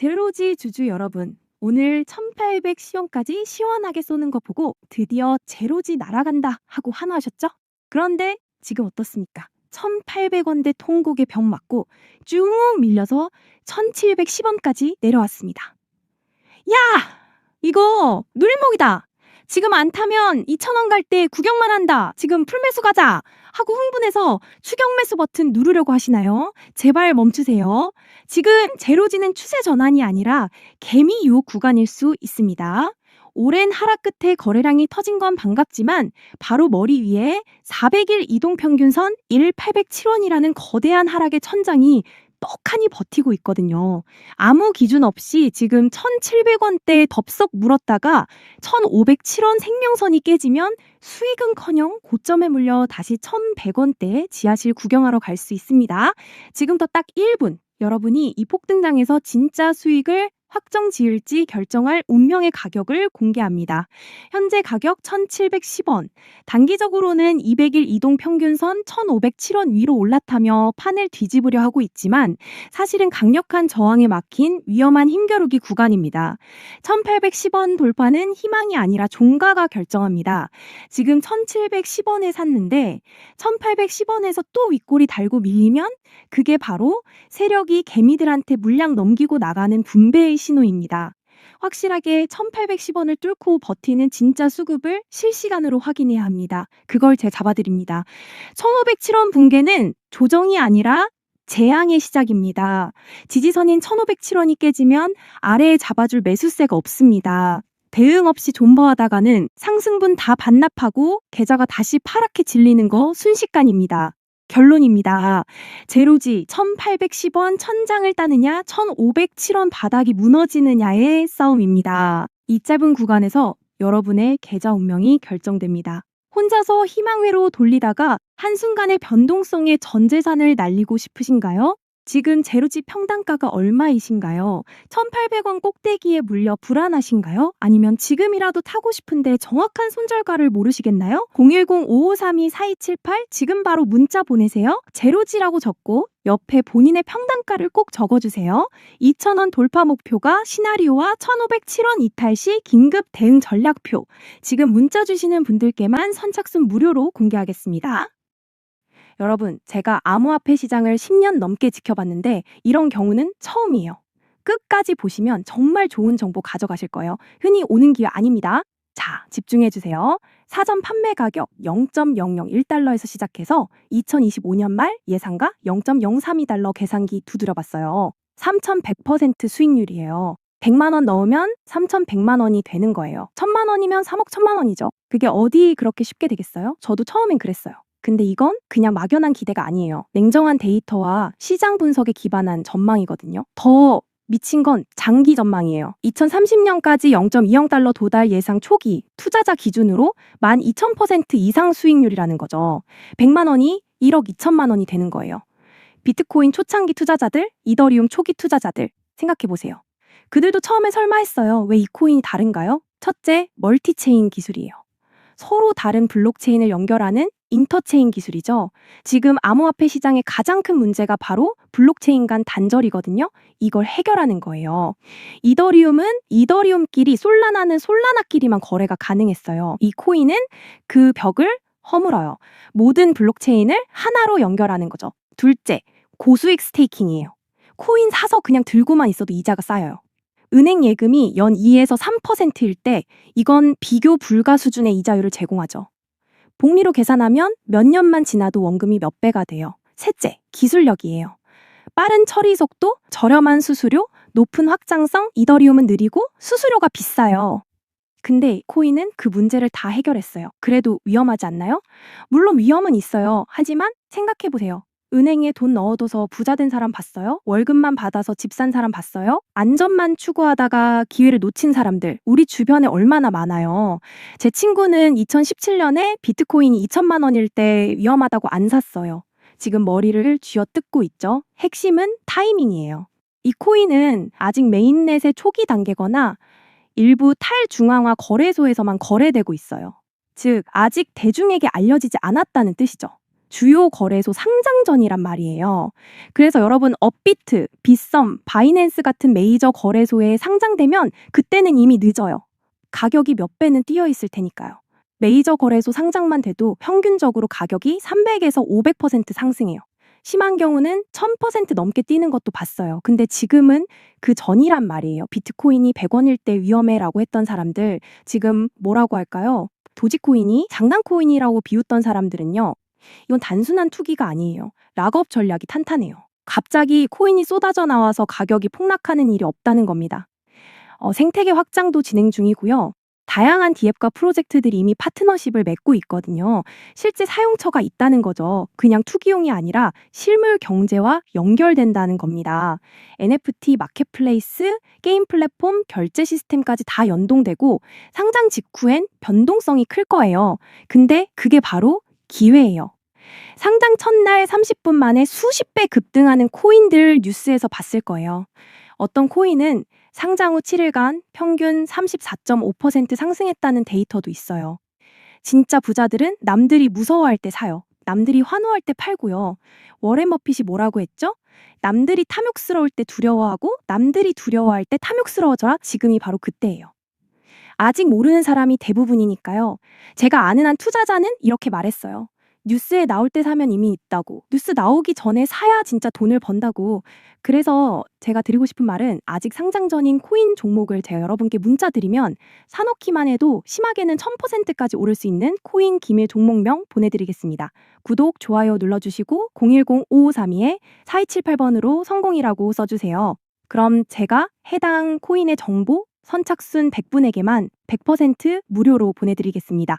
제로지 주주 여러분, 오늘 1800시원까지 시원하게 쏘는 거 보고 드디어 제로지 날아간다 하고 한화하셨죠? 그런데 지금 어떻습니까? 1800원대 통곡에 병 맞고 쭉 밀려서 1710원까지 내려왔습니다. 야! 이거 누릴목이다! 지금 안 타면 2,000원 갈 때 구경만 한다! 지금 풀매수 가자! 하고 흥분해서 추격 매수 버튼 누르려고 하시나요? 제발 멈추세요. 지금 제로지는 추세 전환이 아니라 개미 유혹 구간일 수 있습니다. 오랜 하락 끝에 거래량이 터진 건 반갑지만 바로 머리 위에 400일 이동 평균선 1807원이라는 거대한 하락의 천장이 떡하니 버티고 있거든요. 아무 기준 없이 지금 1,700원대에 덥석 물었다가 1,507원 생명선이 깨지면 수익은커녕 고점에 물려 다시 1,100원대 지하실 구경하러 갈 수 있습니다. 지금부터 딱 1분 여러분이 이 폭등장에서 진짜 수익을 확정 지을지 결정할 운명의 가격을 공개합니다. 현재 가격 1,710원, 단기적으로는 200일 이동 평균선 1,507원 위로 올라타며 판을 뒤집으려 하고 있지만 사실은 강력한 저항에 막힌 위험한 힘겨루기 구간입니다. 1,810원 돌파는 희망이 아니라 종가가 결정합니다. 지금 1,710원에 샀는데 1,810원에서 또 윗골이 달고 밀리면 그게 바로 세력이 개미들한테 물량 넘기고 나가는 분배의 신호입니다. 확실하게 1810원을 뚫고 버티는 진짜 수급을 실시간으로 확인해야 합니다. 그걸 제가 잡아드립니다. 1507원 붕괴는 조정이 아니라 재앙의 시작입니다. 지지선인 1507원이 깨지면 아래에 잡아줄 매수세가 없습니다. 대응 없이 존버하다가는 상승분 다 반납하고 계좌가 다시 파랗게 질리는 거 순식간입니다. 결론입니다. 제로지 1810원 천장을 따느냐 1507원 바닥이 무너지느냐의 싸움입니다. 이 짧은 구간에서 여러분의 계좌 운명이 결정됩니다. 혼자서 희망회로 돌리다가 한순간의 변동성에 전 재산을 날리고 싶으신가요? 지금 제로지 평단가가 얼마이신가요? 1,800원 꼭대기에 물려 불안하신가요? 아니면 지금이라도 타고 싶은데 정확한 손절가를 모르시겠나요? 010-5532-4278 지금 바로 문자 보내세요. 제로지라고 적고 옆에 본인의 평단가를 꼭 적어주세요. 2,000원 돌파 목표가 시나리오와 1,507원 이탈 시 긴급 대응 전략표. 지금 문자 주시는 분들께만 선착순 무료로 공개하겠습니다. 여러분, 제가 암호화폐 시장을 10년 넘게 지켜봤는데 이런 경우는 처음이에요. 끝까지 보시면 정말 좋은 정보 가져가실 거예요. 흔히 오는 기회 아닙니다. 자, 집중해 주세요. 사전 판매 가격 0.001달러에서 시작해서 2025년 말 예상가 0.032달러 계산기 두드려 봤어요. 3,100% 수익률이에요. 100만 원 넣으면 3,100만 원이 되는 거예요. 1,000만 원이면 3억 1,000만 원이죠. 그게 어디 그렇게 쉽게 되겠어요? 저도 처음엔 그랬어요. 근데 이건 그냥 막연한 기대가 아니에요. 냉정한 데이터와 시장 분석에 기반한 전망이거든요. 더 미친 건 장기 전망이에요. 2030년까지 0.2억 달러 도달 예상 초기 투자자 기준으로 12,000% 이상 수익률이라는 거죠. 100만 원이 1억 2천만 원이 되는 거예요. 비트코인 초창기 투자자들, 이더리움 초기 투자자들 생각해 보세요. 그들도 처음에 설마 했어요. 왜 이 코인이 다른가요? 첫째, 멀티체인 기술이에요. 서로 다른 블록체인을 연결하는 인터체인 기술이죠. 지금 암호화폐 시장의 가장 큰 문제가 바로 블록체인 간 단절이거든요. 이걸 해결하는 거예요. 이더리움은 이더리움끼리 솔라나는 솔라나끼리만 거래가 가능했어요. 이 코인은 그 벽을 허물어요. 모든 블록체인을 하나로 연결하는 거죠. 둘째, 고수익 스테이킹이에요. 코인 사서 그냥 들고만 있어도 이자가 쌓여요. 은행 예금이 연 2에서 3%일 때 이건 비교 불가 수준의 이자율을 제공하죠. 복리로 계산하면 몇 년만 지나도 원금이 몇 배가 돼요. 셋째, 기술력이에요. 빠른 처리 속도, 저렴한 수수료, 높은 확장성, 이더리움은 느리고 수수료가 비싸요. 근데 코인은 그 문제를 다 해결했어요. 그래도 위험하지 않나요? 물론 위험은 있어요. 하지만 생각해보세요. 은행에 돈 넣어둬서 부자 된 사람 봤어요? 월급만 받아서 집 산 사람 봤어요? 안전만 추구하다가 기회를 놓친 사람들, 우리 주변에 얼마나 많아요. 제 친구는 2017년에 비트코인이 2천만 원일 때 위험하다고 안 샀어요. 지금 머리를 쥐어 뜯고 있죠. 핵심은 타이밍이에요. 이 코인은 아직 메인넷의 초기 단계거나 일부 탈중앙화 거래소에서만 거래되고 있어요. 즉, 아직 대중에게 알려지지 않았다는 뜻이죠. 주요 거래소 상장 전이란 말이에요. 그래서 여러분 업비트, 빗썸, 바이낸스 같은 메이저 거래소에 상장되면 그때는 이미 늦어요. 가격이 몇 배는 뛰어 있을 테니까요. 메이저 거래소 상장만 돼도 평균적으로 가격이 300에서 500% 상승해요. 심한 경우는 1000% 넘게 뛰는 것도 봤어요. 근데 지금은 그 전이란 말이에요. 비트코인이 100원일 때 위험해라고 했던 사람들 지금 뭐라고 할까요? 도지코인이 장난코인이라고 비웃던 사람들은요. 이건 단순한 투기가 아니에요. 락업 전략이 탄탄해요. 갑자기 코인이 쏟아져 나와서 가격이 폭락하는 일이 없다는 겁니다. 어, 생태계 확장도 진행 중이고요. 다양한 디앱과 프로젝트들이 이미 파트너십을 맺고 있거든요. 실제 사용처가 있다는 거죠. 그냥 투기용이 아니라 실물 경제와 연결된다는 겁니다. NFT 마켓플레이스, 게임 플랫폼, 결제 시스템까지 다 연동되고 상장 직후엔 변동성이 클 거예요. 근데 그게 바로 기회예요. 상장 첫날 30분 만에 수십 배 급등하는 코인들 뉴스에서 봤을 거예요. 어떤 코인은 상장 후 7일간 평균 34.5% 상승했다는 데이터도 있어요. 진짜 부자들은 남들이 무서워할 때 사요. 남들이 환호할 때 팔고요. 워렌 버핏이 뭐라고 했죠? 남들이 탐욕스러울 때 두려워하고 남들이 두려워할 때 탐욕스러워져라. 지금이 바로 그때예요. 아직 모르는 사람이 대부분이니까요. 제가 아는 한 투자자는 이렇게 말했어요. 뉴스에 나올 때 사면 이미 있다고. 뉴스 나오기 전에 사야 진짜 돈을 번다고. 그래서 제가 드리고 싶은 말은 아직 상장 전인 코인 종목을 제가 여러분께 문자 드리면 사놓기만 해도 심하게는 1000%까지 오를 수 있는 코인 기밀 종목명 보내드리겠습니다. 구독, 좋아요 눌러주시고 010-5532-4278번으로 성공이라고 써주세요. 그럼 제가 해당 코인의 정보 선착순 100분에게만 100% 무료로 보내드리겠습니다.